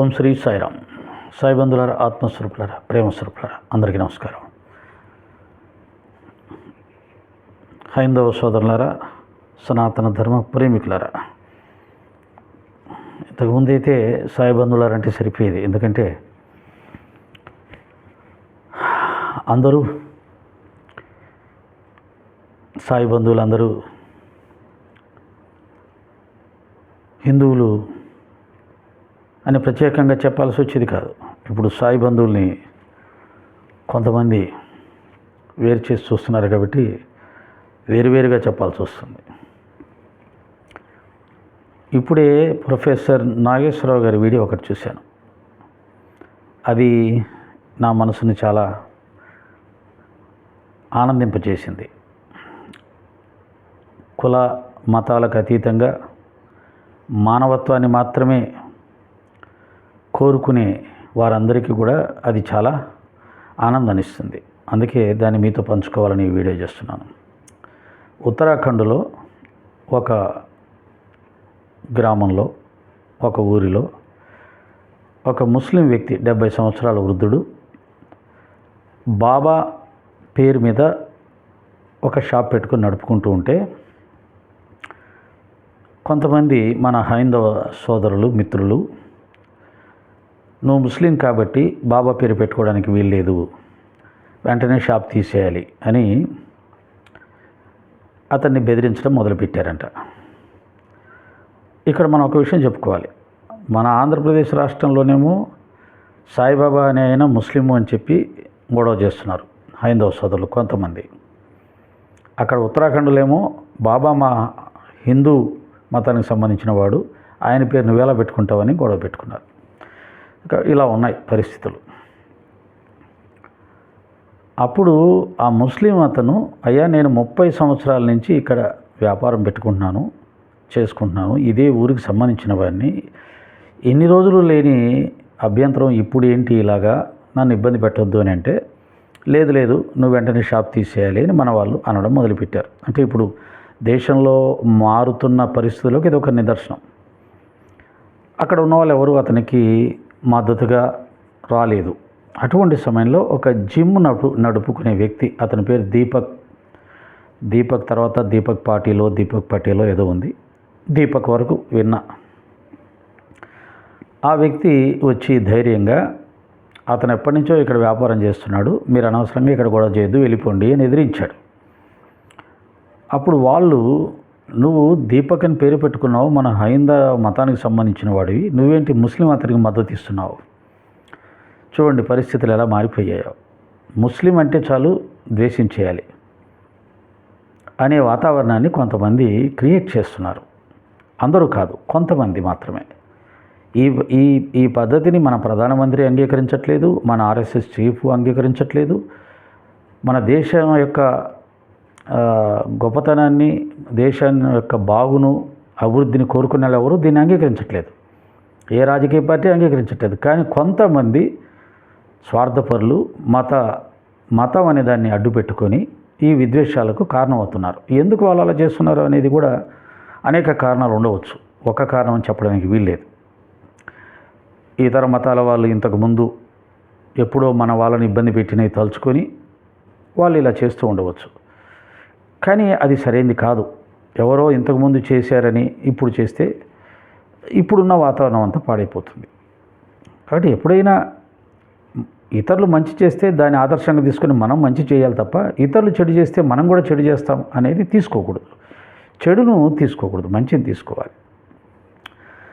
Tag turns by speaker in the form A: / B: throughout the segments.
A: ఓం శ్రీ సాయిరామ్. సాయి బంధులారా ఆత్మస్వరూపులారా ప్రేమ అందరికీ నమస్కారం. హైందవ సోదరులారా సనాతన ధర్మ ప్రేమికులారా ఇంతకుముందు అయితే సాయి బంధువులారంటే సరిపోయేది. ఎందుకంటే అందరూ సాయి బంధువులందరూ హిందువులు అని ప్రత్యేకంగా చెప్పాల్సి వచ్చేది కాదు. ఇప్పుడు సాయి బంధువుల్ని కొంతమంది వేరు చేసి చూస్తున్నారు కాబట్టి వేరువేరుగా చెప్పాల్సి వస్తుంది. ఇప్పుడే ప్రొఫెసర్ నాగేశ్వరరావు గారి వీడియో ఒకటి చూశాను. అది నా మనసుని చాలా ఆనందింపచేసింది కుల మతాలకు అతీతంగా మానవత్వాన్ని మాత్రమే కోరుకునే వారందరికీ కూడా అది చాలా ఆనందాన్ని ఇస్తుంది అందుకే దాన్ని మీతో పంచుకోవాలని వీడియో చేస్తున్నాను. ఉత్తరాఖండ్లో ఒక గ్రామంలో ఒక ఊరిలో ఒక ముస్లిం వ్యక్తి డెబ్భై సంవత్సరాల వృద్ధుడు బాబా పేరు మీద ఒక షాప్ పెట్టుకుని నడుపుకుంటూ ఉంటే కొంతమంది మన హైందవ సోదరులు మిత్రులు నువ్వు ముస్లిం కాబట్టి బాబా పేరు పెట్టుకోవడానికి వీల్లేదు. వెంటనే షాప్ తీసేయాలి అని అతన్ని బెదిరించడం మొదలుపెట్టారంట. ఇక్కడ మనం ఒక విషయం చెప్పుకోవాలి. మన ఆంధ్రప్రదేశ్ రాష్ట్రంలోనేమో సాయిబాబా అనే ఆయన ముస్లిము అని చెప్పి గొడవ చేస్తున్నారు హైందవ సోదరులు కొంతమంది. అక్కడ ఉత్తరాఖండ్లో ఏమో బాబా మా హిందూ మతానికి సంబంధించిన వాడు ఆయన పేరు నువ్వేలా పెట్టుకుంటావని గొడవ పెట్టుకున్నారు. ఇంకా ఇలా ఉన్నాయి పరిస్థితులు. అప్పుడు ఆ ముస్లిం అతను అయ్యా నేను ముప్పై సంవత్సరాల నుంచి ఇక్కడ వ్యాపారం పెట్టుకుంటున్నాను చేసుకుంటున్నాను ఇదే ఊరికి సంబంధించిన వాడిని ఎన్ని రోజులు లేని అభ్యంతరం ఇప్పుడు ఏంటి ఇలాగా? నన్ను ఇబ్బంది పెట్టొద్దు అని అంటే లేదు లేదు నువ్వు వెంటనే షాప్ తీసేయాలి అని మన వాళ్ళు అనడం మొదలుపెట్టారు. అంటే ఇప్పుడు దేశంలో మారుతున్న పరిస్థితులకు ఇది ఒక నిదర్శనం. అక్కడ ఉన్న వాళ్ళు ఎవరు? అతనికి మద్దతుగా రాలేదు. అటువంటి సమయంలో ఒక జిమ్ నడుపు నడుపుకునే వ్యక్తి అతని పేరు దీపక్. దీపక్ తర్వాత దీపక్ పార్టీలో దీపక్ పార్టీలో ఏదో ఉంది. దీపక్ వరకు విన్నా. ఆ వ్యక్తి వచ్చి ధైర్యంగా అతను ఎప్పటి నుంచో ఇక్కడ వ్యాపారం చేస్తున్నాడు. మీరు అనవసరంగా ఇక్కడ గొడవ చేయొద్దు వెళ్ళిపోండి అని ఎదిరించాడు. అప్పుడు వాళ్ళు నువ్వు దీపక్ అని పేరు పెట్టుకున్నావు మన హైంద మతానికి సంబంధించిన వాడివి నువ్వేంటి ముస్లిం అతనికి మద్దతు ఇస్తున్నావు? చూడండి పరిస్థితులు ఎలా మారిపోయాయో. ముస్లిం అంటే చాలు ద్వేషించేయాలి అనే వాతావరణాన్ని కొంతమంది క్రియేట్ చేస్తున్నారు. అందరూ కాదు కొంతమంది మాత్రమే. ఈ ఈ ఈ పద్ధతిని మన ప్రధానమంత్రి అంగీకరించట్లేదు మన ఆర్ఎస్ఎస్ చీఫ్ అంగీకరించట్లేదు మన దేశం యొక్క గొప్పతనాన్ని దేశాన్ని యొక్క బాగును అభివృద్ధిని కోరుకునే ఎవరు దీన్ని అంగీకరించట్లేదు. ఏ రాజకీయ పార్టీ అంగీకరించట్లేదు. కానీ కొంతమంది స్వార్థపరులు మత మతం అనే దాన్ని అడ్డు పెట్టుకొని ఈ విద్వేషాలకు కారణమవుతున్నారు. ఎందుకు వాళ్ళు అలా చేస్తున్నారు అనేది కూడా అనేక కారణాలు ఉండవచ్చు. ఒక కారణం చెప్పడానికి వీల్లేదు. ఇతర మతాల వాళ్ళు ఇంతకుముందు ఎప్పుడో మన వాళ్ళని ఇబ్బంది పెట్టినవి తలుచుకొని వాళ్ళు ఇలా చేస్తూ ఉండవచ్చు. కానీ అది సరైనది కాదు. ఎవరో ఇంతకుముందు చేశారని ఇప్పుడు చేస్తే ఇప్పుడున్న వాతావరణం అంతా పాడైపోతుంది. కాబట్టి ఎప్పుడైనా ఇతరులు మంచి చేస్తే దాన్ని ఆదర్శంగా తీసుకొని మనం మంచి చేయాలి తప్ప ఇతరులు చెడు చేస్తే మనం కూడా చెడు చేస్తాం అనేది తీసుకోకూడదు. చెడును తీసుకోకూడదు మంచిని తీసుకోవాలి.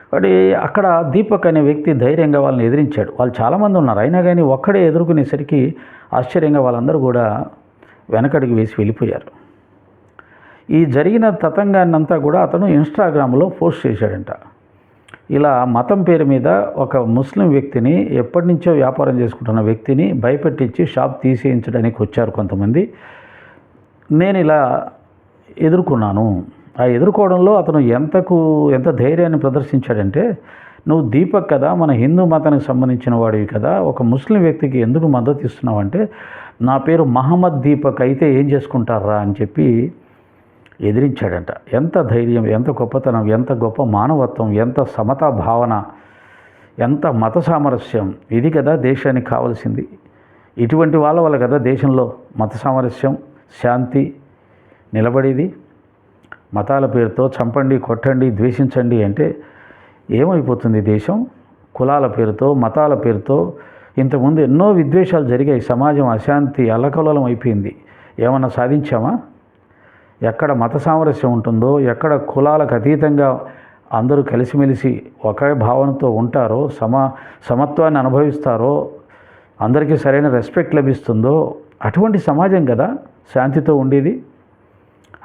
A: కాబట్టి అక్కడ దీపక్ అనే వ్యక్తి ధైర్యంగా వాళ్ళని ఎదిరించాడు. వాళ్ళు చాలామంది ఉన్నారు. అయినా కానీ ఒక్కడే ఎదుర్కొనేసరికి ఆశ్చర్యంగా వాళ్ళందరూ కూడా వెనకడికి వేసి వెళ్ళిపోయారు. ఈ జరిగిన తతంగాన్నంతా కూడా అతను ఇన్స్టాగ్రామ్లో పోస్ట్ చేశాడంట. ఇలా మతం పేరు మీద ఒక ముస్లిం వ్యక్తిని ఎప్పటి నుంచో వ్యాపారం చేసుకుంటున్న వ్యక్తిని భయపెట్టించి షాప్ తీసేయించడానికి వచ్చారు కొంతమంది. నేను ఇలా ఎదుర్కొన్నాను. ఆ ఎదుర్కోవడంలో అతను ఎంతకు ఎంత ధైర్యాన్ని ప్రదర్శించాడంటే నువ్వు దీపక్ కదా మన హిందూ మతానికి సంబంధించిన వాడివి కదా ఒక ముస్లిం వ్యక్తికి ఎందుకు మద్దతు ఇస్తున్నావు? అంటే నా పేరు మహమ్మద్ దీపక్ అయితే ఏం చేసుకుంటారా? అని చెప్పి ఎదిరించాడంట. ఎంత ధైర్యం ఎంత గొప్పతనం ఎంత గొప్ప మానవత్వం ఎంత సమతా భావన ఎంత మత సామరస్యం. ఇది కదా దేశానికి కావాల్సింది. ఇటువంటి వాళ్ళ వల్ల కదా దేశంలో మత సామరస్యం శాంతి నిలబడేది. మతాల పేరుతో చంపండి కొట్టండి ద్వేషించండి అంటే ఏమైపోతుంది దేశం? కులాల పేరుతో మతాల పేరుతో ఇంతకుముందు ఎన్నో విద్వేషాలు జరిగాయి. సమాజం అశాంతి అల్లకల్లోలం అయిపోయింది. ఏమన్నా సాధించామా? ఎక్కడ మత సామరస్యం ఉంటుందో ఎక్కడ కులాలకు అతీతంగా అందరూ కలిసిమెలిసి ఒకే భావనతో ఉంటారో సమ సమత్వాన్ని అనుభవిస్తారో అందరికీ సరైన రెస్పెక్ట్ లభిస్తుందో అటువంటి సమాజం కదా శాంతితో ఉండేది.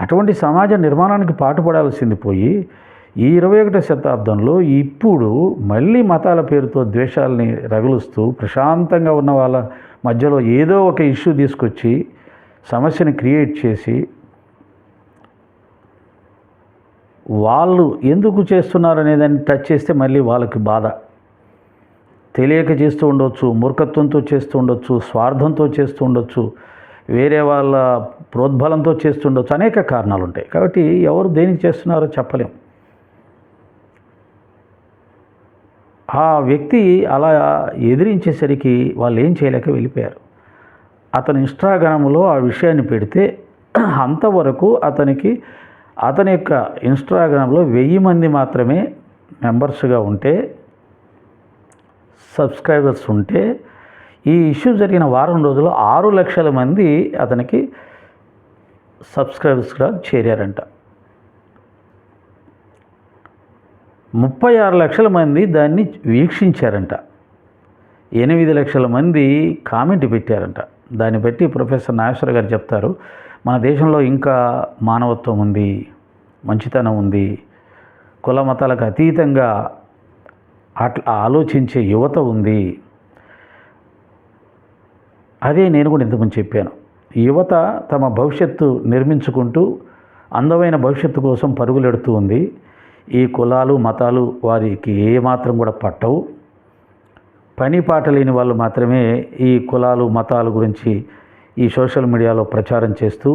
A: అటువంటి సమాజ నిర్మాణానికి పాటుపడాల్సింది పోయి ఈ ఇరవై ఒకటో శతాబ్దంలో ఇప్పుడు మళ్ళీ మతాల పేరుతో ద్వేషాలని రగులుస్తూ ప్రశాంతంగా ఉన్న వాళ్ళ మధ్యలో ఏదో ఒక ఇష్యూ తీసుకొచ్చి సమస్యని క్రియేట్ చేసి వాళ్ళు ఎందుకు చేస్తున్నారు అనేదాన్ని టచ్ చేస్తే మళ్ళీ వాళ్ళకి బాధ. తెలియక చేస్తూ ఉండొచ్చు మూర్ఖత్వంతో చేస్తూ ఉండొచ్చు స్వార్థంతో చేస్తూ ఉండొచ్చు వేరే వాళ్ళ ప్రోద్బలంతో చేస్తుండొచ్చు అనేక కారణాలు ఉంటాయి కాబట్టి ఎవరు దేనికి చేస్తున్నారో చెప్పలేం. ఆ వ్యక్తి అలా ఎదిరించేసరికి వాళ్ళు ఏం చేయలేక వెళ్ళిపోయారు. అతను ఇన్స్టాగ్రామ్లో ఆ విషయాన్ని పెడితే అంతవరకు అతనికి అతని యొక్క ఇన్స్టాగ్రామ్లో వెయ్యి మంది మాత్రమే మెంబర్స్గా ఉంటే సబ్స్క్రైబర్స్ ఉంటే ఈ ఇష్యూ జరిగిన వారం రోజుల్లో ఆరు లక్షల మంది అతనికి సబ్స్క్రైబర్స్గా చేరారంట. ముప్పై ఆరు లక్షల మంది దాన్ని వీక్షించారంట. ఎనిమిది లక్షల మంది కామెంట్ పెట్టారంట. దాన్ని బట్టి ప్రొఫెసర్ నాగేశ్వర గారు చెప్తారు మన దేశంలో ఇంకా మానవత్వం ఉంది మంచితనం ఉంది. కుల మతాలకు అతీతంగా అట్లా ఆలోచించే యువత ఉంది. అదే నేను కూడా ఇంతకుముందు చెప్పాను. యువత తమ భవిష్యత్తు నిర్మించుకుంటూ అందమైన భవిష్యత్తు కోసం పరుగులెడుతూ ఉంది. ఈ కులాలు మతాలు వారికి ఏమాత్రం కూడా పట్టవు. పని పాట లేని వాళ్ళు మాత్రమే ఈ కులాలు మతాల గురించి ఈ సోషల్ మీడియాలో ప్రచారం చేస్తూ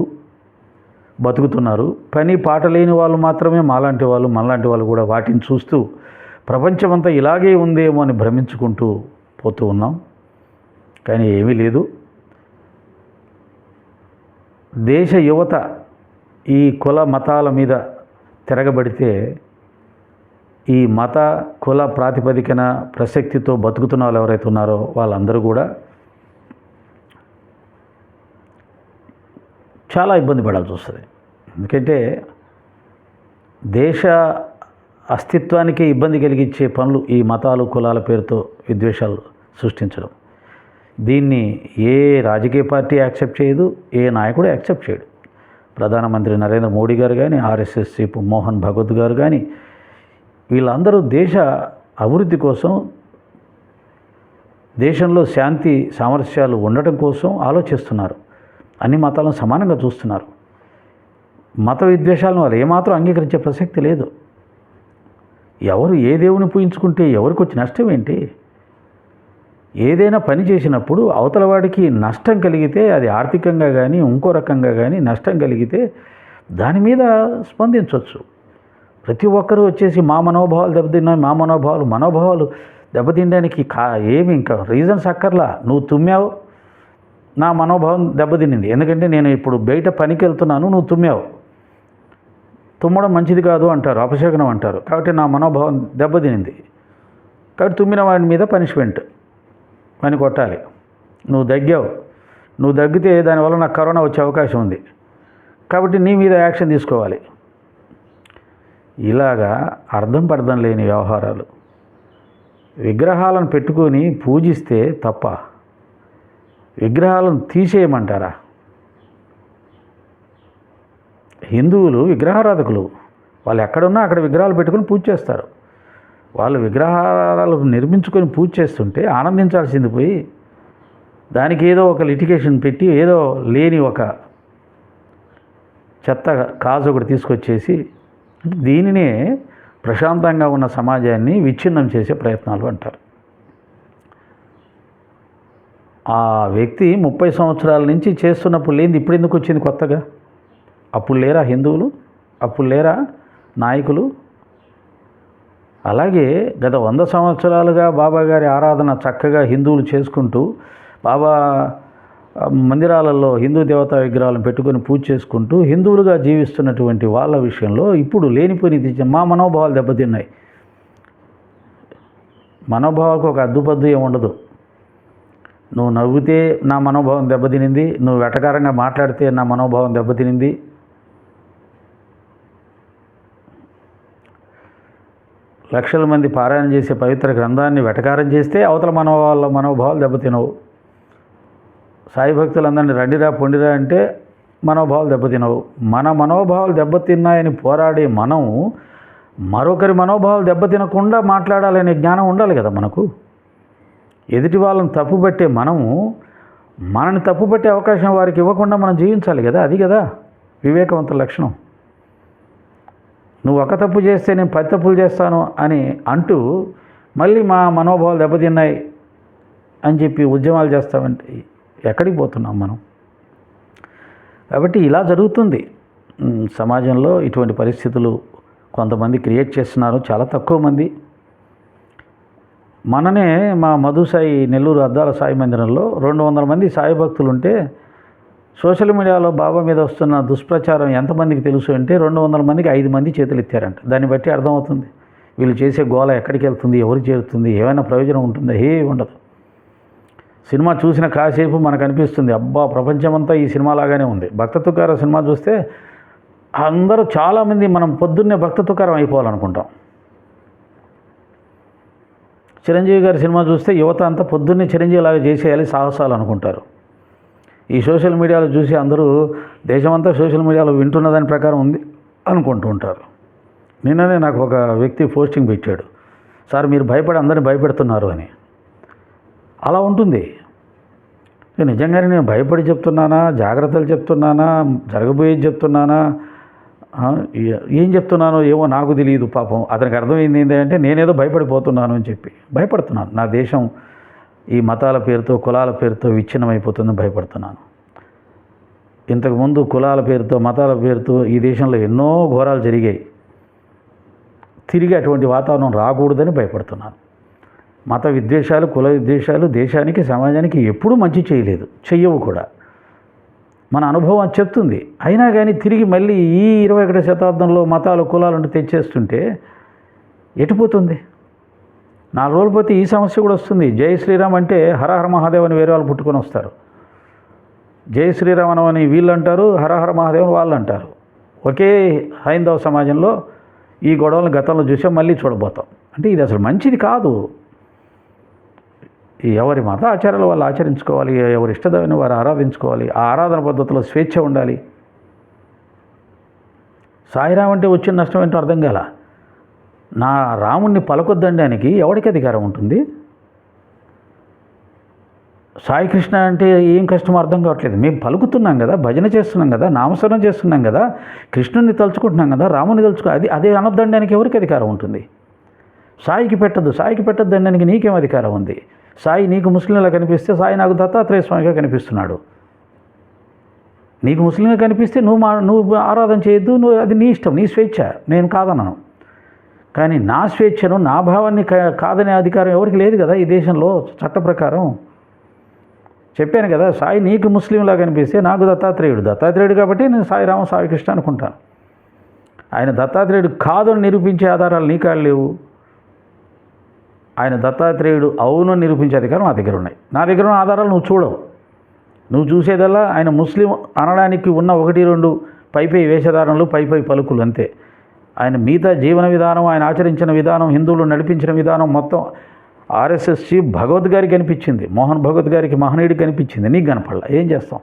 A: బతుకుతున్నారు. పని పాట లేని వాళ్ళు మాత్రమే మాలాంటి వాళ్ళు మనలాంటి వాళ్ళు కూడా వాటిని చూస్తూ ప్రపంచమంతా ఇలాగే ఉందేమో అని భ్రమించుకుంటూ పోతూ ఉన్నాం. కానీ ఏమీ లేదు. దేశ యువత ఈ కుల మతాల మీద తిరగబడితే ఈ మత కుల ప్రాతిపదికన ప్రసక్తితో బతుకుతున్న వాళ్ళు ఎవరైతే ఉన్నారో వాళ్ళందరూ కూడా చాలా ఇబ్బంది పడాల్సి వస్తుంది. ఎందుకంటే దేశ అస్తిత్వానికి ఇబ్బంది కలిగించే పనులు ఈ మతాలు కులాల పేరుతో విద్వేషాలు సృష్టించడం. దీన్ని ఏ రాజకీయ పార్టీ యాక్సెప్ట్ చేయదు ఏ నాయకుడు యాక్సెప్ట్ చేయడు. ప్రధానమంత్రి నరేంద్ర మోడీ గారు కానీ ఆర్ఎస్ఎస్ చీఫ్ మోహన్ భగవత్ గారు కానీ వీళ్ళందరూ దేశ అభివృద్ధి కోసం దేశంలో శాంతి సామరస్యాలు ఉండటం కోసం ఆలోచిస్తున్నారు. అన్ని మతాలను సమానంగా చూస్తున్నారు. మత విద్వేషాలను వాళ్ళు ఏమాత్రం అంగీకరించే ప్రసక్తి లేదు. ఎవరు ఏ దేవుని పూజించుకుంటే ఎవరికి వచ్చి నష్టం ఏంటి? ఏదైనా పని చేసినప్పుడు అవతల వాడికి నష్టం కలిగితే అది ఆర్థికంగా కానీ ఇంకో రకంగా కానీ నష్టం కలిగితే దాని మీద స్పందించవచ్చు ప్రతి ఒక్కరూ వచ్చేసి మా మనోభావాలు దెబ్బతిన్నాయి మా మనోభావాలు మనోభావాలు దెబ్బతినడానికి కా ఏమి ఇంకా రీజన్స్ అక్కర్లా. నువ్వు తుమ్మావు నా మనోభావం దెబ్బతినింది ఎందుకంటే నేను ఇప్పుడు బయట పనికి వెళ్తున్నాను నువ్వు తుమ్మావు. తుమ్మడం మంచిది కాదు అంటారు అపశకనం అంటారు. కాబట్టి నా మనోభావం దెబ్బతినింది కాబట్టి తుమ్మిన వాడి మీద పనిష్మెంట్. పని కొట్టాలి. నువ్వు దగ్గావు. నువ్వు దగ్గితే దానివల్ల నాకు కరోనా వచ్చే అవకాశం ఉంది. కాబట్టి నీ మీద యాక్షన్ తీసుకోవాలి. ఇలాగా అర్థం పర్థం లేని వ్యవహారాలు. విగ్రహాలను పెట్టుకొని పూజిస్తే తప్ప విగ్రహాలను తీసేయమంటారా? హిందువులు విగ్రహారాధకులు. వాళ్ళు ఎక్కడున్నా అక్కడ విగ్రహాలు పెట్టుకొని పూజ చేస్తారు. వాళ్ళు విగ్రహాలు నిర్మించుకొని పూజ చేస్తుంటే ఆనందించాల్సింది పోయి దానికి ఏదో ఒక లిటికేషన్ పెట్టి ఏదో లేని ఒక చెత్త కాజు ఒకటి తీసుకొచ్చేసి దీనినే ప్రశాంతంగా ఉన్న సమాజాన్ని విచ్ఛిన్నం చేసే ప్రయత్నాలు అంటారు. ఆ వ్యక్తి ముప్పై సంవత్సరాల నుంచి చేస్తున్నప్పుడు లేనిది ఇప్పుడు ఎందుకు వచ్చింది కొత్తగా? అప్పుడు లేరా హిందువులు? అప్పుడు లేరా నాయకులు? అలాగే గత వంద సంవత్సరాలుగా బాబా గారి ఆరాధన చక్కగా హిందువులు చేసుకుంటూ బాబా మందిరాలలో హిందూ దేవతా విగ్రహాలను పెట్టుకొని పూజ చేసుకుంటూ హిందువులుగా జీవిస్తున్నటువంటి వాళ్ళ విషయంలో ఇప్పుడు లేనిపోయిన మా మనోభావాలు దెబ్బతిన్నాయి. మనోభావాలకు ఒక అద్దుపద్దు ఏమి ఉండదు. నువ్వు నవ్వితే నా మనోభావం దెబ్బతినింది నువ్వు వెటకారంగా మాట్లాడితే నా మనోభావం దెబ్బతినింది. లక్షల మంది పారాయణ చేసే పవిత్ర గ్రంథాన్ని వెటకారం చేస్తే అవతల మనోభావాల మనోభావాలు దెబ్బతినవు. సాయి భక్తులందరినీ రండిరా పొండిరా అంటే మనోభావాలు దెబ్బతినవు. మన మనోభావాలు దెబ్బతిన్నాయని పోరాడే మనం మరొకరి మనోభావాలు దెబ్బతినకుండా మాట్లాడాలనే జ్ఞానం ఉండాలి కదా మనకు. ఎదుటి వాళ్ళని తప్పుపట్టే మనము మనని తప్పుపట్టే అవకాశం వారికి ఇవ్వకుండా మనం జీవించాలి కదా అది కదా వివేకవంత లక్షణం. నువ్వు ఒక తప్పు చేస్తే నేను పది తప్పులు చేస్తాను అని అంటూ మళ్ళీ మా మనోభావాలు దెబ్బతిన్నాయి అని చెప్పి ఉద్యమాలు చేస్తామంటే ఎక్కడికి పోతున్నాం మనం? కాబట్టి ఇలా జరుగుతుంది. సమాజంలో ఇటువంటి పరిస్థితులు కొంతమంది క్రియేట్ చేస్తున్నారు చాలా తక్కువ మంది. మననే మా మధు సాయి నెల్లూరు అద్దాల సాయి మందిరంలో రెండు వందల మంది సాయి భక్తులు ఉంటే సోషల్ మీడియాలో బాబా మీద వస్తున్న దుష్ప్రచారం ఎంతమందికి తెలుసు అంటే రెండు వందల మందికి ఐదు మంది చేతులు ఎత్తారంట. దాన్ని బట్టి అర్థమవుతుంది. వీళ్ళు చేసే గోల ఎక్కడికి వెళ్తుంది ఎవరు చేరుతుంది ఏమైనా ప్రయోజనం ఉంటుందా? ఏ ఉండదు. సినిమా చూసిన కాసేపు మనకు అనిపిస్తుంది అబ్బా ప్రపంచమంతా ఈ సినిమా లాగానే ఉంది. భక్త తుకార సినిమా చూస్తే అందరూ చాలామంది మనం పొద్దున్నే భక్త తుకారం అయిపోవాలనుకుంటాం. చిరంజీవి గారి సినిమా చూస్తే యువత అంతా పొద్దున్నే చిరంజీవి లాగా చేసేయాలి సాహసాలు అనుకుంటారు. ఈ సోషల్ మీడియాలో చూసి అందరూ దేశమంతా సోషల్ మీడియాలో వింటున్న దాని ప్రకారం ఉంది అనుకుంటూ ఉంటారు. నిన్ననే నాకు ఒక వ్యక్తి పోస్టింగ్ పెట్టాడు. సార్ మీరు భయపడి అందరిని భయపెడుతున్నారు అని. అలా ఉంటుంది. నేను నిజంగానే నేను భయపడి చెప్తున్నానా జాగ్రత్తలు చెప్తున్నానా జరగబోయేది చెప్తున్నానా ఏం చెప్తున్నానో ఏమో నాకు తెలియదు పాపం. అతనికి అర్థమైంది ఏంటంటే నేనేదో భయపడిపోతున్నాను అని చెప్పి. భయపడుతున్నాను. నా దేశం ఈ మతాల పేరుతో కులాల పేరుతో విచ్ఛిన్నమైపోతుందని భయపడుతున్నాను. ఇంతకుముందు కులాల పేరుతో మతాల పేరుతో ఈ దేశంలో ఎన్నో ఘోరాలు జరిగాయి. తిరిగి అటువంటి వాతావరణం రాకూడదని భయపడుతున్నాను. మత విద్వేషాలు కుల విద్వేషాలు దేశానికి సమాజానికి ఎప్పుడూ మంచి చేయలేదు. చెయ్యవు కూడా. మన అనుభవం అది చెప్తుంది. అయినా కానీ తిరిగి మళ్ళీ ఈ ఇరవై ఒకటో శతాబ్దంలో మతాలు కులాలను తెచ్చేస్తుంటే ఎటుపోతుంది నాలుగు రోజులు పోతే ఈ సమస్య కూడా వస్తుంది. జై శ్రీరామ్ అంటే హరహర మహాదేవ్ అని వేరే వాళ్ళు పుట్టుకొని వస్తారు. జై శ్రీరామ్ అని వీళ్ళు అంటారు హరహర మహాదేవ్ వాళ్ళు అంటారు ఒకే హైందవ సమాజంలో ఈ గొడవలను గతంలో చూసాం మళ్ళీ చూడబోతాం. అంటే ఇది అసలు మంచిది కాదు. ఎవరి మత ఆచారాలు వాళ్ళు ఆచరించుకోవాలి ఎవరి ఇష్టదైన వారు ఆరాధించుకోవాలి ఆ ఆరాధన పద్ధతిలో స్వేచ్ఛ ఉండాలి. సాయిరామ్ అంటే వచ్చిన నష్టం ఏంటో అర్థం కాల. నా రాముణ్ణి పలకొద్దనడానికి ఎవరికి అధికారం ఉంటుంది? సాయికృష్ణ అంటే ఏం కష్టమో అర్థం కావట్లేదు. మేము పలుకుతున్నాం కదా భజన చేస్తున్నాం కదా నామస్మరణ చేస్తున్నాం కదా కృష్ణుని తలుచుకుంటున్నాం కదా రాముని తలుచుకో అది అదే అనొద్దండానికి ఎవరికి అధికారం ఉంటుంది? సాయికి పెట్టద్దు సాయికి పెట్టద్దు అనడానికి నీకేం అధికారం ఉంది? సాయి నీకు ముస్లింలా కనిపిస్తే సాయి నాకు దత్తాత్రేయ స్వామిగా కనిపిస్తున్నాడు. నీకు ముస్లింగా కనిపిస్తే నువ్వు మా నువ్వు ఆరాధన చేయొద్దు నువ్వు అది నీ ఇష్టం నీ స్వేచ్ఛ నేను కాదనను. కానీ నా స్వేచ్ఛను నా భావాన్ని కా- కాదనే అధికారం ఎవరికి లేదు కదా ఈ దేశంలో చట్ట ప్రకారం. చెప్పాను కదా సాయి నీకు ముస్లింలా కనిపిస్తే నాకు దత్తాత్రేయుడు దత్తాత్రేయుడు కాబట్టి నేను సాయి రామ సాయి కృష్ణ అనుకుంటాను. ఆయన దత్తాత్రేయుడు కాదని నిరూపించే ఆధారాలు నీ కాళ్ళు లేవు. ఆయన దత్తాత్రేయుడు అవును నిరూపించే అధికారం నా దగ్గర ఉన్నాయి. నా దగ్గర ఉన్న ఆధారాలు నువ్వు చూడవు. నువ్వు చూసేదల్లా ఆయన ముస్లిం అనడానికి ఉన్న ఒకటి రెండు పై పై వేషధారణలు పై పై పలుకులు అంతే. ఆయన మిగతా జీవన విధానం ఆయన ఆచరించిన విధానం హిందువులు నడిపించిన విధానం మొత్తం ఆర్ఎస్ఎస్ చీఫ్ భగవద్ గారికి కనిపించింది మోహన్ భగవత్ గారికి మహనీయుడికి కనిపించింది నీకు కనపడలా. ఏం చేస్తాం?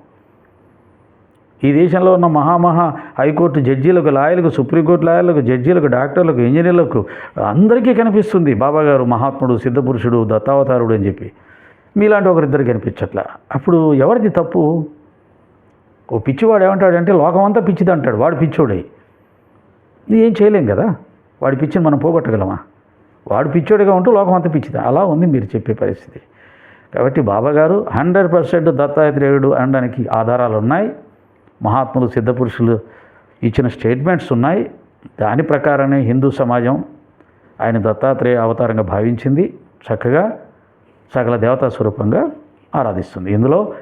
A: ఈ దేశంలో ఉన్న మహామహా హైకోర్టు జడ్జీలకు లాయర్లకు సుప్రీంకోర్టు లాయర్లకు జడ్జీలకు డాక్టర్లకు ఇంజనీర్లకు అందరికీ కనిపిస్తుంది బాబా గారు మహాత్ముడు సిద్ధపురుషుడు దత్తావతారుడు అని చెప్పి. మీలాంటి ఒకరిద్దరు కనిపించట్లా? అప్పుడు ఎవరిది తప్పు? ఓ పిచ్చివాడు ఏమంటాడంటే లోకమంతా పిచ్చిది అంటాడు. వాడు పిచ్చోడై. ఏం చేయలేం కదా? వాడి పిచ్చిని మనం పోగొట్టగలమా? వాడు పిచ్చోడిగా ఉంటూ లోకం అంతా అలా ఉంది మీరు చెప్పే పరిస్థితి. కాబట్టి బాబాగారు హండ్రెడ్ పర్సెంట్ దత్తాత్రేయుడు అనడానికి ఆధారాలు ఉన్నాయి మహాత్ములు సిద్ధపురుషులు ఇచ్చిన స్టేట్మెంట్స్ ఉన్నాయి. దాని ప్రకారమే హిందూ సమాజం ఆయన దత్తాత్రేయ అవతారంగా భావించింది. చక్కగా సకల దేవతా స్వరూపంగా ఆరాధిస్తుంది. ఇందులో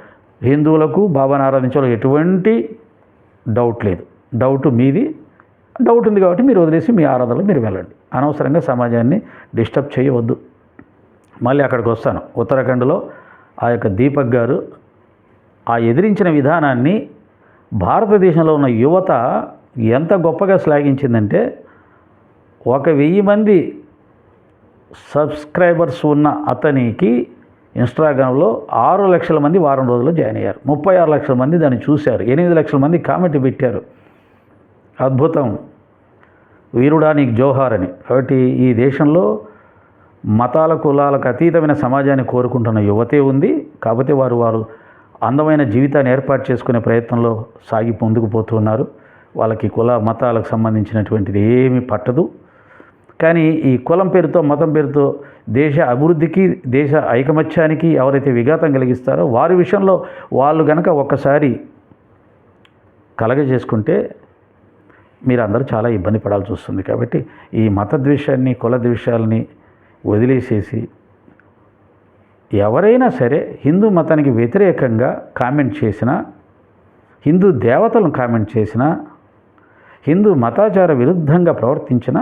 A: హిందువులకు బాబాను ఆరాధించడంలో ఎటువంటి డౌట్ లేదు. డౌట్ మీది. డౌట్ ఉంది కాబట్టి మీరు వదిలేసి మీ ఆరాధనలో మీరు వెళ్ళండి. అనవసరంగా సమాజాన్ని డిస్టర్బ్ చేయవద్దు. మళ్ళీ అక్కడికి వస్తాను. ఉత్తరాఖండ్లో ఆ యొక్క దీపక్ గారు ఆ ఎదిరించిన విధానాన్ని భారతదేశంలో ఉన్న యువత ఎంత గొప్పగా శ్లాఘించిందంటే ఒక వెయ్యి మంది సబ్స్క్రైబర్స్ ఉన్న అతనికి ఇన్స్టాగ్రామ్లో ఆరు లక్షల మంది వారం రోజుల్లో జాయిన్ అయ్యారు. ముప్పై ఆరు లక్షల మంది దాన్ని చూశారు. ఎనిమిది లక్షల మంది కామెంట్ పెట్టారు. అద్భుతం. వీరుడా నీకు జోహార్ అని. కాబట్టి ఈ దేశంలో మతాల కులాలకు అతీతమైన సమాజాన్ని కోరుకుంటున్న యువతే ఉంది. కాకపోతే వారు వారు అందమైన జీవితాన్ని ఏర్పాటు చేసుకునే ప్రయత్నంలో సాగి ముందుకు పోతున్నారు వాళ్ళకి కుల మతాలకు సంబంధించినటువంటిది ఏమీ పట్టదు. కానీ ఈ కులం పేరుతో మతం పేరుతో దేశ అభివృద్ధికి దేశ ఐకమత్యానికి ఎవరైతే విఘాతం కలిగిస్తారో వారి విషయంలో వాళ్ళు గనక ఒక్కసారి కలగజేసుకుంటే మీరు అందరూ చాలా ఇబ్బంది పడాల్సి వస్తుంది. కాబట్టి ఈ మత ద్వేషాన్ని కుల ద్వేషాలని వదిలేసేసి ఎవరైనా సరే హిందూ మతానికి వ్యతిరేకంగా కామెంట్ చేసినా హిందూ దేవతలను కామెంట్ చేసినా హిందూ మతాచార విరుద్ధంగా ప్రవర్తించిన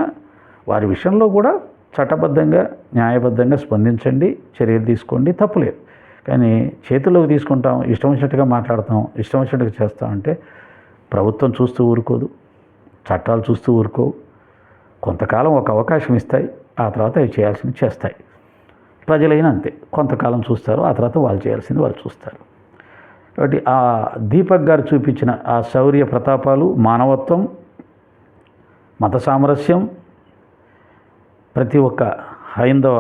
A: వారి విషయంలో కూడా చట్టబద్ధంగా న్యాయబద్ధంగా స్పందించండి చర్యలు తీసుకోండి తప్పులేదు కానీ చేతుల్లోకి తీసుకుంటాం ఇష్టం వచ్చినట్టుగా మాట్లాడతాం ఇష్టం వచ్చినట్టుగా చేస్తాం అంటే ప్రభుత్వం చూస్తూ ఊరుకోదు చట్టాలు చూస్తూ ఊరుకోవు. కొంతకాలం ఒక అవకాశం ఇస్తాయి ఆ తర్వాత అవి చేయాల్సింది చేస్తాయి. ప్రజలైనా అంతే. కొంతకాలం చూస్తారు ఆ తర్వాత వాళ్ళు చేయాల్సింది వాళ్ళు చూస్తారు. కాబట్టి ఆ దీపక్ గారు చూపించిన ఆ శౌర్య ప్రతాపాలు మానవత్వం మత సామరస్యం ప్రతి ఒక్క హైందవ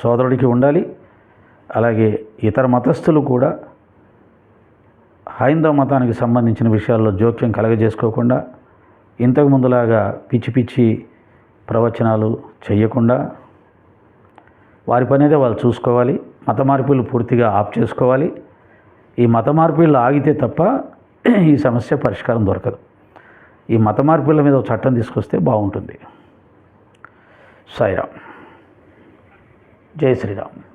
A: సోదరుడికి ఉండాలి. అలాగే ఇతర మతస్థులు కూడా హైందవ మతానికి సంబంధించిన విషయాల్లో జోక్యం కలగజేసుకోకుండా ఇంతకు ముందులాగా పిచ్చి పిచ్చి ప్రవచనాలు చేయకుండా వారి పనేదే వాళ్ళు చూసుకోవాలి. మత మార్పులు పూర్తిగా ఆఫ్ చేసుకోవాలి. ఈ మత మార్పులు ఆగితే తప్ప ఈ సమస్య పరిష్కారం దొరకదు. ఈ మత మార్పుల మీద చట్టం తీసుకొస్తే బాగుంటుంది. సాయిరామ్. జై శ్రీరామ్.